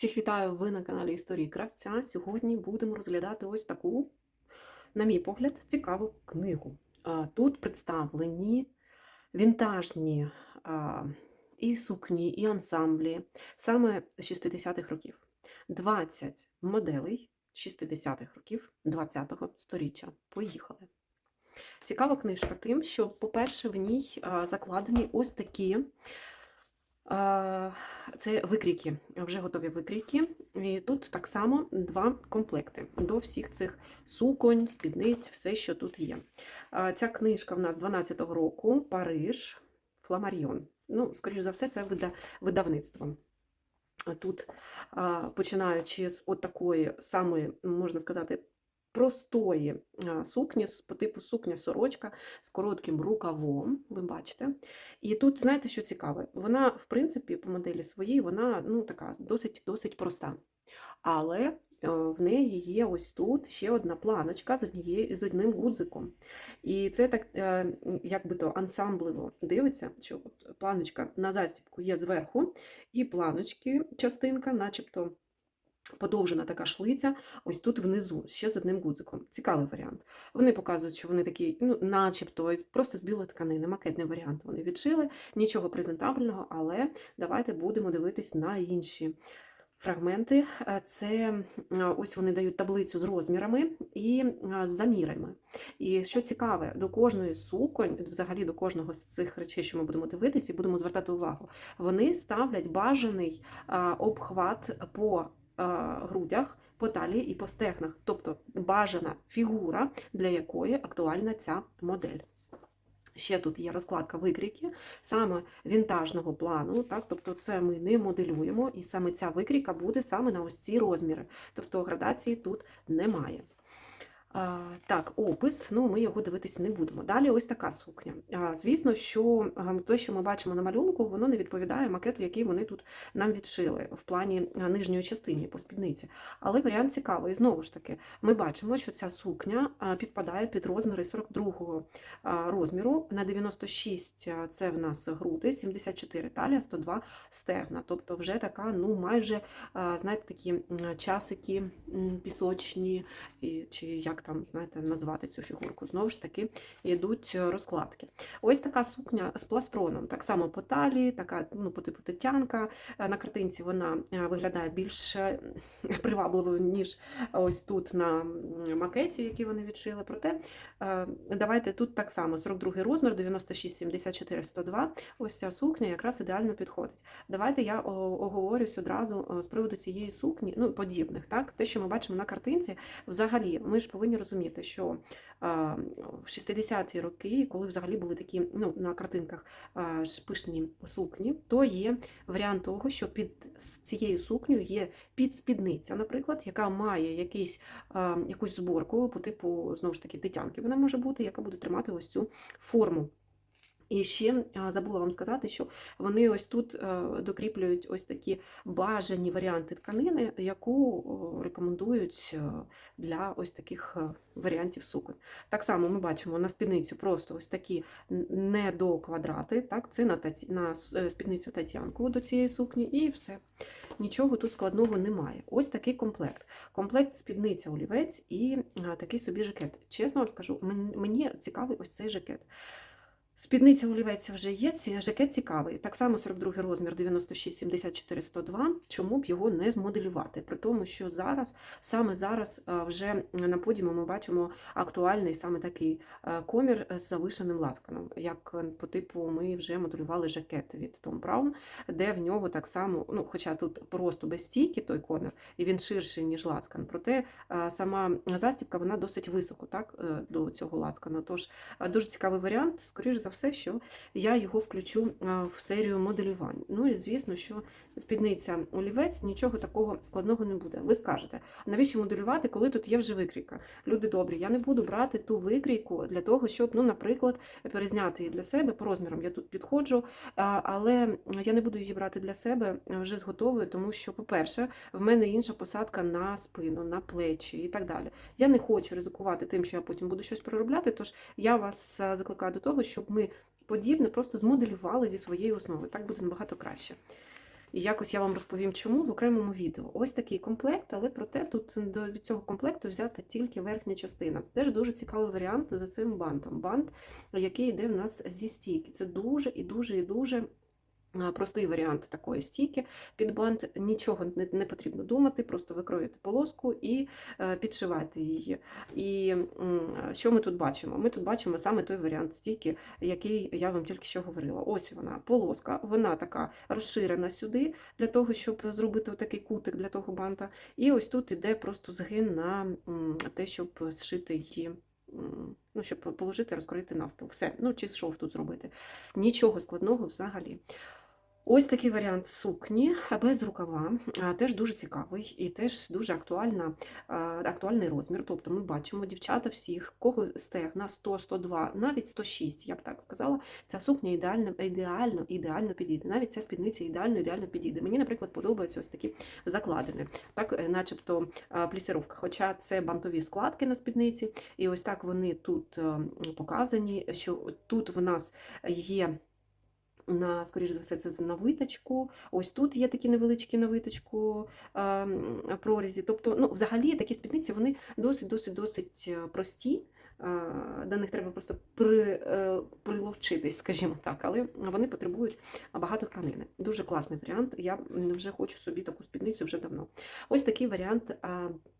Всіх вітаю! Ви на каналі Історії Кравця. Сьогодні будемо розглядати ось таку, на мій погляд, цікаву книгу. Тут представлені вінтажні і сукні, і ансамблі саме з 60-х років. 20 моделей 60-х років 20-го сторіччя. Поїхали. Цікава книжка тим, що, по-перше, в ній закладені ось такі. Це викрійки, вже готові викрійки. І тут так само два комплекти до всіх цих суконь, спідниць, все, що тут є. Ця книжка в нас 12-го року, Париж, Фламаріон. Ну, скоріш за все, це видавництво. Тут, починаючи з от такої самої, можна сказати, простої сукні, по типу сукня-сорочка з коротким рукавом, ви бачите. І тут, знаєте, що цікаве? Вона, в принципі, по моделі своїй, вона ну, така досить, досить проста. Але е, в неї є ось тут ще одна планочка з однією з одним гудзиком. І це так, е, як би то ансамбливо дивиться, що планочка на застібку є зверху, і планочки, частинка, начебто. Подовжена така шлиця, ось тут внизу, ще з одним гудзиком. Цікавий варіант. Вони показують, що вони такі, ну, начебто, просто з білої тканини, макетний варіант вони відшили, нічого презентабельного, але давайте будемо дивитись на інші фрагменти. Е, Це е, ось вони дають таблицю з розмірами і е, з замірами. І що цікаве, до кожної суконь, взагалі до кожного з цих речей, що ми будемо дивитися, і будемо звертати увагу, вони ставлять бажаний обхват по грудях, по талії і по стегнах, тобто бажана фігура, для якої актуальна ця модель. Ще тут є розкладка викріки, саме вінтажного плану, так, тобто це ми не моделюємо, і саме ця викріка буде саме на ось ці розміри. Тобто градації тут немає. А, так, опис, ну ми його дивитись не будемо. Далі ось така сукня. А, звісно, що те, що ми бачимо на малюнку, воно не відповідає макету, який вони тут нам відшили в плані нижньої частини по спідниці. Але варіант цікавий. Знову ж таки, ми бачимо, що ця сукня підпадає під розміри 42-го розміру. На 96 це в нас груди, 74 талія, 102 стегна. Тобто вже така, ну майже, знаєте, такі часики пісочні, чи як там, знаєте, назвати цю фігурку. Знову ж таки, йдуть е, розкладки. Ось така сукня з пластроном, так само по талії, така ну, по типу тетянка. Е, На картинці вона е, виглядає більш привабливою, ніж ось тут на макеті, який вони відшили. Проте давайте тут так само 42 розмір, 96, 74, 102. Ось ця сукня якраз ідеально підходить. Давайте я оговорюсь одразу з приводу цієї сукні, ну подібних, так? Те, що ми бачимо на картинці, взагалі, ми ж повинні розуміти, що в 60-ті роки, коли взагалі були такі ну, на картинках шпишні сукні, то є варіант того, що під цією сукнею є підспідниця, наприклад, яка має якийсь, якусь зборку по типу, знову ж таки, тетянки вона може бути, яка буде тримати ось цю форму. І ще забула вам сказати, що вони ось тут е, докріплюють ось такі бажані варіанти тканини, яку рекомендують е, для ось таких е, варіантів суконь. Так само ми бачимо на спідницю просто ось такі не до квадрати, так, це на, таті, на спідницю татянку до цієї сукні, і все. Нічого тут складного немає. Ось такий комплект. Комплект спідниця олівець і такий собі жакет. Чесно вам скажу, мені цікавий ось цей жакет. Спідниця олівець вже є, ці- жакет цікавий. Так само 42 розмір 96, 74, 102. Чому б його не змоделювати? При тому, що зараз, саме зараз вже на подіумі ми бачимо актуальний саме такий комір з завишеним лацканом, як е, по типу ми вже моделювали жакет від Том Браун, де в нього так само, ну хоча тут просто без стійки той комір, і він ширший, ніж лацкан. Проте сама застібка вона досить високо так, е, до цього лацкана. Тож Дуже цікавий варіант, скоріш за все, що я його включу в серію моделювань. Ну і звісно, що спідниця олівець нічого такого складного не буде. Ви скажете, навіщо моделювати, коли тут є вже викрійка? Люди добрі, я не буду брати ту викрійку для того, щоб, ну, наприклад, перезняти її для себе по розмірам. Я тут підходжу, але я не буду її брати для себе вже з готовою, тому що, по-перше, в мене інша посадка на спину, на плечі і так далі. Я не хочу ризикувати тим, що я потім буду щось переробляти. Тож я вас закликаю до того, щоб ми подібне просто змоделювали зі своєї основи. Так буде набагато краще. І якось я вам розповім, чому в окремому відео. Ось такий комплект, але проте тут до від цього комплекту взята тільки верхня частина. Теж дуже цікавий варіант за цим бантом. Бант, який йде в нас зі стійки. Це дуже і дуже і дуже. Простий варіант такої стійки під бант, нічого не, не потрібно думати, просто викроюєте полоску і е, підшиваєте її. І м, що ми тут бачимо? Ми тут бачимо саме той варіант стійки, який я вам тільки що говорила. Ось вона, полоска, вона така розширена сюди, для того, щоб зробити такий кутик для того банта. І ось тут іде просто згин на те, щоб зшити її. Ну, щоб положити, розкрити навпіл. Все, ну чи шов тут зробити. Нічого складного взагалі. Ось такий варіант сукні без рукава, теж дуже цікавий і теж дуже актуальна, актуальний розмір. Тобто ми бачимо дівчата всіх, кого стегна 100, 102, навіть 106, я б так сказала. Ця сукня ідеально, ідеально, ідеально підійде. Навіть ця спідниця ідеально, ідеально підійде. Мені, наприклад, подобаються ось такі закладини, так, е, начебто плісіровка. Хоча це бантові складки на спідниці, і ось так вони тут е, показані, що тут в нас є на, скоріш за все, це на виточку. Ось тут є такі невеличкі на виточку прорізі. Тобто, ну, взагалі такі спідниці вони досить досить досить е, прості. До них треба просто при, е, приловчитись, скажімо так, але вони потребують багато тканини. Дуже класний варіант. Я вже хочу собі таку спідницю вже давно. Ось такий варіант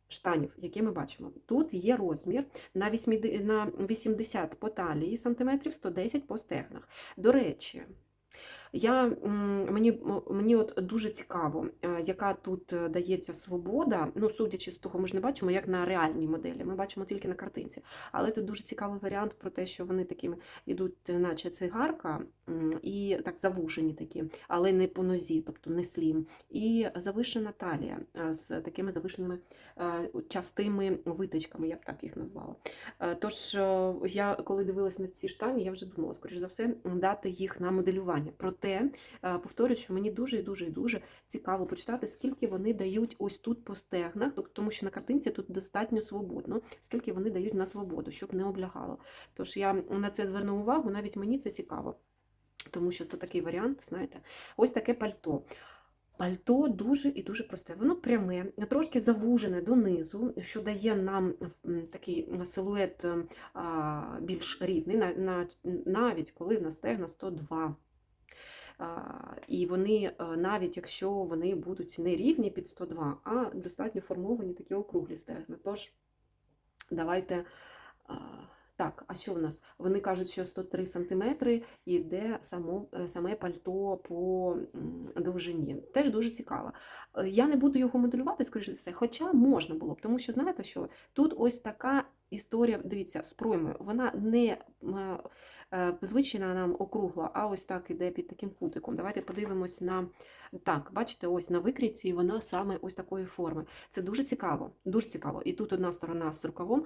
штанів, який ми бачимо. Тут є розмір на 80 на 80 по талії сантиметрів, 110 по стегнах. До речі, я, мені, мені от дуже цікаво, е, яка тут е, дається свобода. Ну, судячи з того, ми ж не бачимо, як на реальній моделі. Ми бачимо тільки на картинці. Але тут дуже цікавий варіант про те, що вони такими йдуть, е, наче цигарка, і так завушені такі, але не по нозі, тобто не слім. І завишена талія з такими завишеними частими витичками, я б так їх назвала. Тож я коли дивилась на ці штані, я вже думала, скоріш за все, дати їх на моделювання. Проте е, повторюю, що мені дуже і дуже і дуже цікаво почитати, скільки вони дають ось тут по стегнах, тому що на картинці тут достатньо свободно, скільки вони дають на свободу, щоб не облягало. Тож я на це зверну увагу, навіть мені це цікаво. Тому що то такий варіант, знаєте, ось таке пальто. Пальто дуже і дуже просте. Воно пряме, трошки завужене донизу, що дає нам такий силует ем, більш рівний, на- на- навіть коли в нас стегна 102. І вони, е, навіть якщо вони будуть не рівні під 102, а достатньо формовані такі округлі стегна. Тож давайте. Так, а що в нас? Вони кажуть, що 103 см йде само, е, саме пальто по довжині. Теж дуже цікаво. Е, Я не буду його моделювати, скоріш за все, хоча можна було б, тому що знаєте, що тут ось така історія, дивіться, з проймою. Вона не е, звичайна нам округла, а ось так іде під таким кутиком. Давайте подивимось на так, бачите, ось на викрійці вона саме ось такої форми. Це дуже цікаво, дуже цікаво. І тут одна сторона з рукавом.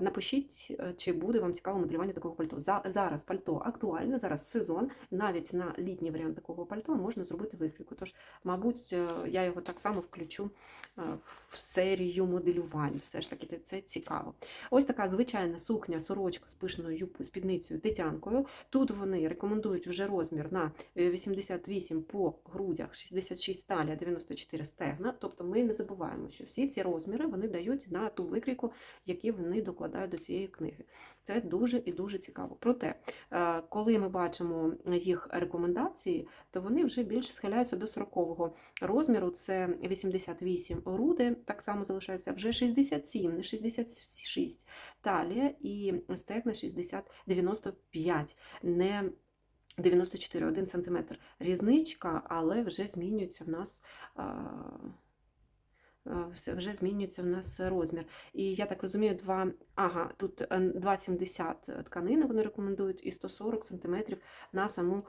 Напишіть, е, чи буде вам цікаво моделювання такого пальто. Зараз пальто актуальне, зараз сезон. Навіть на літній варіант такого пальто можна зробити викрійку. Тож, мабуть, е, я його так само включу е, в серію моделювань. Все ж таки, це цікаво. Ось така звичайна сукня, сорочка з пишною спідницею тетянкою. Тут вони рекомендують вже розмір на е, 88 по грудях, 66 талія, 94 стегна. Тобто ми не забуваємо, що всі ці розміри вони дають на ту викрійку, які вони докладають до цієї книги. Це дуже і дуже цікаво. Проте, е, коли ми бачимо їх рекомендації, то вони вже більш схиляються до 40-го розміру. Це 88 груди, так само залишається вже 67, не 66 талія і стегна 60, 95, не 94, 1 см. Різничка, але вже змінюється в нас. Вже змінюється в нас розмір. І я так розумію, 2, ага, тут е, 2,70 тканини вони рекомендують і 140 см на саму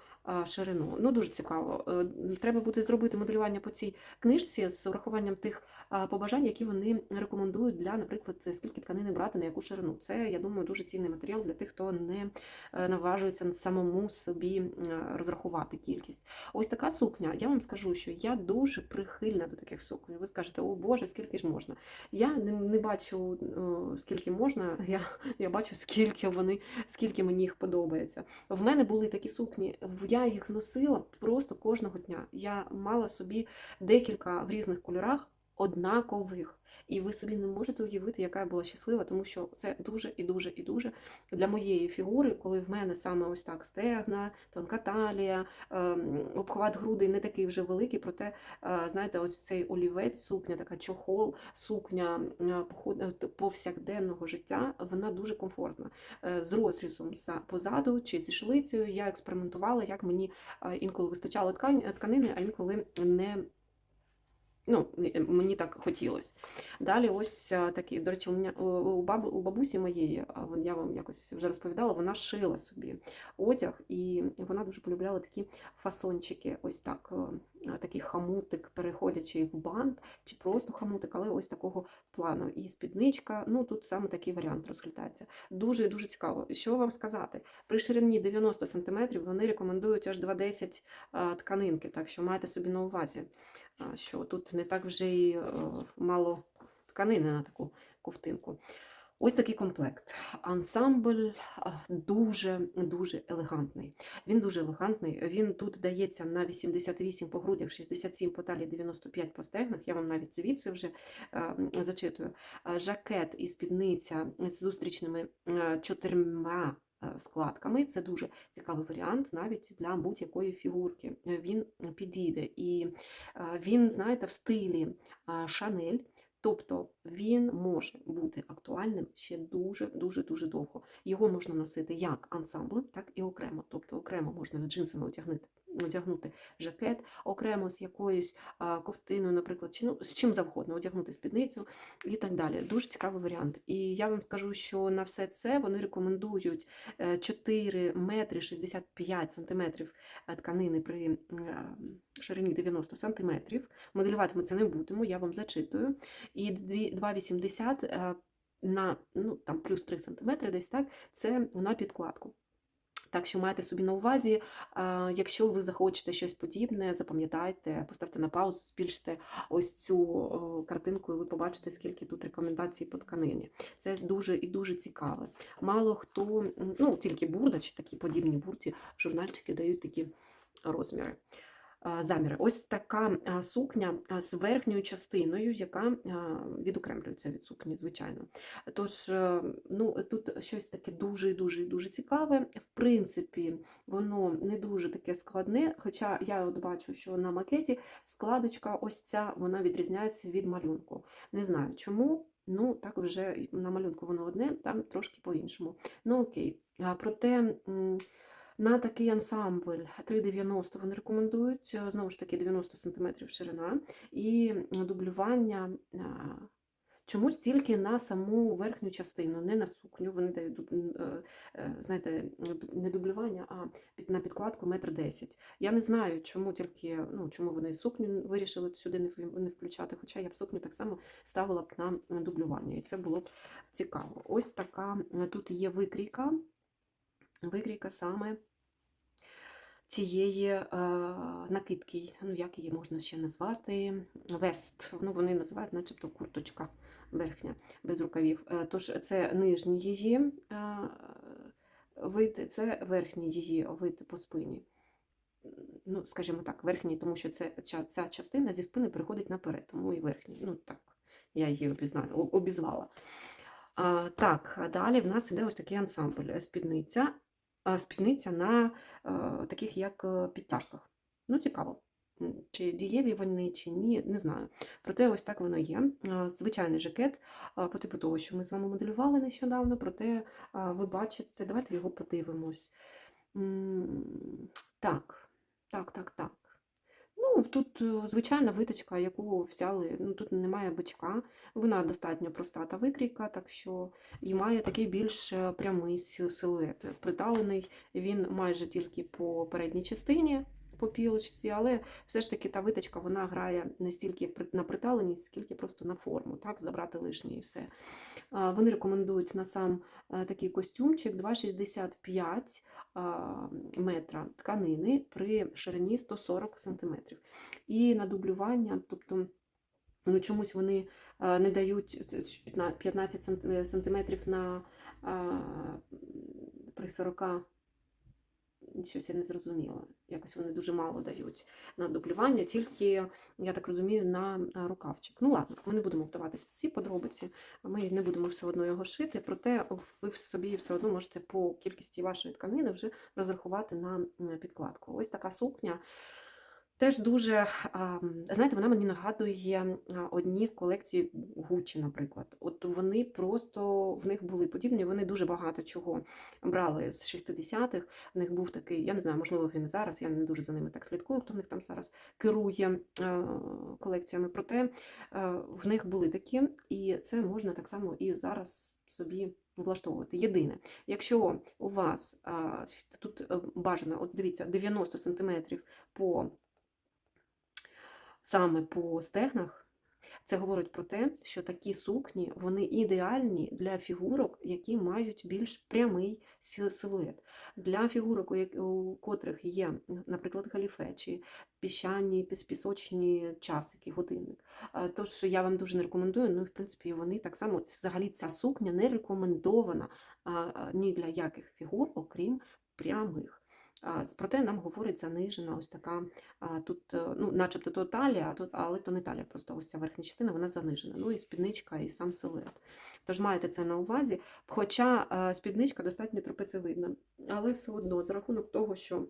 ширину. Ну, дуже цікаво. Е, Треба буде зробити моделювання по цій книжці з урахуванням тих побажань, які вони рекомендують для, наприклад, скільки тканини брати на яку ширину. Це, я думаю, дуже цінний матеріал для тих, хто не е, наважується самому собі е, розрахувати кількість. Ось така сукня. Я вам скажу, що я дуже прихильна до таких суконь. Ви скажете, о Боже, скільки ж можна. Я не, бачу, е, скільки можна, я, я бачу, скільки вони, скільки мені їх подобається. В мене були такі сукні, я їх носила просто кожного дня. Я мала собі декілька в різних кольорах однакових. І ви собі не можете уявити, яка я була щаслива, тому що це дуже і дуже і дуже для моєї фігури, коли в мене саме ось так стегна, тонка талія, ем, обхват грудей не такий вже великий, проте, е, знаєте, ось цей олівець, сукня, така чохол, сукня е, е, повсякденного життя, вона дуже комфортна. З розрізом за- позаду чи зі шлицею я експериментувала, як мені інколи вистачало тканини, а інколи не. Ну, мені так хотілося. Далі ось а, такі, до речі, у мене у, бабу, у бабусі моєї, я вам якось вже розповідала, вона шила собі одяг, і вона дуже полюбляла такі фасончики, ось так, е, такий хамутик, переходячи в бант, чи просто хамутик, але ось такого плану. І спідничка, ну тут саме такий варіант розглядається. Дуже дуже цікаво. Що вам сказати? При ширині 90 см вони рекомендують аж 2,10 а, тканинки, так що майте собі на увазі що тут не так вже й е, мало тканини на таку ковтинку. Ось такий комплект. Ансамбль дуже-дуже елегантний. Він дуже елегантний. Він тут дається на 88 по грудях, 67 по талії, 95 по стегнах. Я вам навіть звідси вже е, зачитую. Жакет і спідниця з зустрічними е, чотирма е, складками. Це дуже цікавий варіант навіть для будь-якої фігурки. Е, Він підійде. І е, він, знаєте, в стилі е, Шанель. Тобто він може бути актуальним ще дуже дуже дуже довго. Його можна носити як ансамблем, так і окремо. Тобто окремо можна з джинсами одягнути, одягнути жакет, окремо з якоюсь ковтиною, наприклад, чи ну, з чим завгодно, одягнути спідницю і так далі. Дуже цікавий варіант. І я вам скажу, що на все це вони рекомендують е, 4 метри 65 сантиметрів е, тканини при е, ширині 90 сантиметрів. Моделювати ми це не будемо, я вам зачитую. І 2,80 е, на ну, там, плюс 3 см десь так, це на підкладку. Так що майте собі на увазі, якщо ви захочете щось подібне, запам'ятайте, поставте на паузу, збільшите ось цю картинку, і ви побачите, скільки тут рекомендацій по тканині. Це дуже і дуже цікаве. Мало хто, ну тільки бурда чи такі подібні бурті, журнальчики дають такі розміри. А, Заміри. Ось така сукня з верхньою частиною, яка відокремлюється від сукні, звичайно. Тож, е, ну, тут щось таке дуже дуже цікаве. В принципі, воно не дуже таке складне. Хоча я от бачу, що на макеті складочка ось ця вона відрізняється від малюнку. Не знаю чому. Ну, так вже на малюнку воно одне, там трошки по-іншому. Ну окей. А, Проте на такий ансамбль 3,90 вони рекомендують, е, знову ж таки, 90 см ширина і дублювання. Чомусь тільки на саму верхню частину, не на сукню. Вони дають, е, е, знаєте, не дублювання, а на підкладку метр десять. Я не знаю, чому тільки, ну, чому вони сукню вирішили сюди не, включати, хоча я б сукню так само ставила б на дублювання, і це було б цікаво. Ось така тут є викрійка, викрійка саме цієї е, накидки, ну як її можна ще назвати, вест. Ну, вони називають, начебто, курточка верхня, без рукавів. Е, Тож це нижній її е, вид, це верхній її вид по спині. Ну, скажімо так, верхній, тому що це, ця, частина зі спини переходить наперед, тому і верхній. Ну так, я її обізнала, обізвала. А, так, далі в нас іде ось такий ансамбль. Е, Спідниця, спідниця на таких як підтяжках. Ну, цікаво. Чи дієві вони, чи ні, не знаю. Проте ось так воно є. Звичайний жакет по типу того, що ми з вами моделювали нещодавно, проте ви бачите, давайте його подивимось. Так, так, так, так. Тут е, звичайна виточка, яку взяли, ну тут немає бичка, вона достатньо проста та викрійка, так що і має такий більш е, прямий силует. Приталений він майже тільки по передній частині, по але все ж таки та виточка вона грає не стільки на приталеність, скільки просто на форму, так, забрати лишнє і все. Вони рекомендують на сам е, такий костюмчик 2,65 метра тканини при ширині 140 см. І на дублювання, тобто Ну, чомусь вони е, не дають 15 15 сант- сантиметрів на при 40. Щось я не зрозуміла. Якось вони дуже мало дають на дублювання, тільки, я так розумію, на рукавчик. Ну ладно, ми не будемо вдаватися в ці подробиці, ми не будемо все одно його шити, проте ви собі все одно можете по кількості вашої тканини вже розрахувати на підкладку. Ось така сукня. Теж дуже, знаєте, вона мені нагадує одні з колекцій Гуччі, наприклад. От вони просто в них були подібні, вони дуже багато чого брали з 60-х. В них був такий, я не знаю, можливо, він зараз, я не дуже за ними так слідкую, хто в них там зараз керує колекціями. Проте в них були такі, і це можна так само і зараз собі влаштовувати. Єдине, якщо у вас тут е, бажано, от дивіться, 90 см по саме по стегнах, це говорить про те, що такі сукні вони ідеальні для фігурок, які мають більш прямий силует. Для фігурок, у котрих є, наприклад, галіфе чи піщані, піс- пісочні часики, годинник. Е, Тож я вам дуже не рекомендую. Ну, в принципі, вони так само, взагалі, ця сукня не рекомендована ні для яких фігур, окрім прямих. Проте нам говорить занижена ось така тут, е, ну, начебто то талія, тут, але то не талія, просто ось ця верхня частина вона занижена. Ну і спідничка, і сам силует. Тож маєте це на увазі. Хоча е, спідничка достатньо трапецевидна, але все одно за рахунок того, що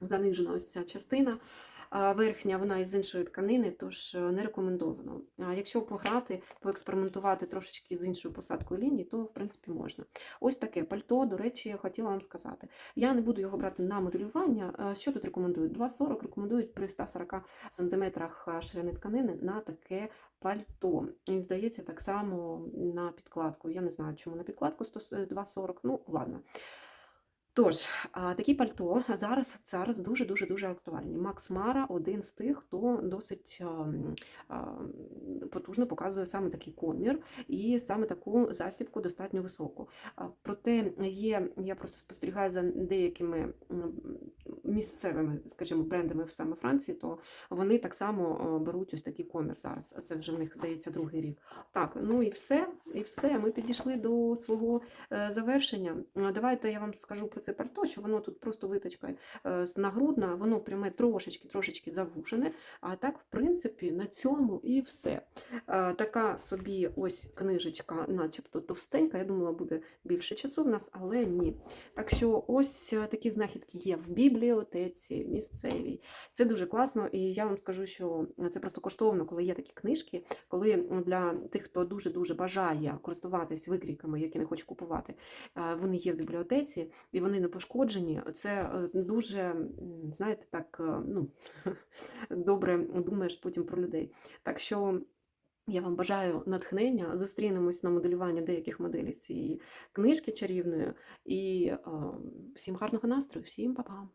занижена ось ця частина. Верхня вона із іншої тканини, тож е, не рекомендовано. Якщо пограти, поекспериментувати трошечки з іншою посадкою лінії, то в принципі можна. Ось таке пальто, до речі, я хотіла вам сказати. Я не буду його брати на моделювання. Е, Що тут рекомендують? 2,40 рекомендують при 140 см ширини тканини на таке пальто. І здається, так само на підкладку. Я не знаю, чому на підкладку 100 2,40, ну ладно. Тож, такі пальто зараз, зараз дуже-дуже дуже актуальні. Макс Мара один з тих, хто досить потужно показує саме такий комір і саме таку застібку достатньо високу. Проте є, я просто спостерігаю за деякими місцевими, скажімо, брендами саме Франції, то вони так само беруть ось такий комір зараз. Це вже в них здається другий рік. Так, ну і все, і все. Ми підійшли до свого е, завершення. Давайте я вам скажу про це пальто, що воно тут просто виточка е, з нагрудна, воно пряме трошечки, трошечки завушене. А так, в принципі, на цьому і все. Е, Така собі ось книжечка, начебто товстенька. Я думала, буде більше часу в нас, але ні. Так що ось е, такі знахідки є в бібліотеці місцевій. Це дуже класно, і я вам скажу, що це просто коштовно, коли є такі книжки, коли для тих, хто дуже-дуже бажає користуватись викрійками, які не хоче купувати, вони є в бібліотеці і вони не пошкоджені. Це е, дуже, знаєте, так е, ну, добре думаєш потім про людей. Так що. Я вам бажаю натхнення. Зустрінемось на моделюванні деяких моделей з цієї книжки чарівної. І е, всім гарного настрою, всім па-па!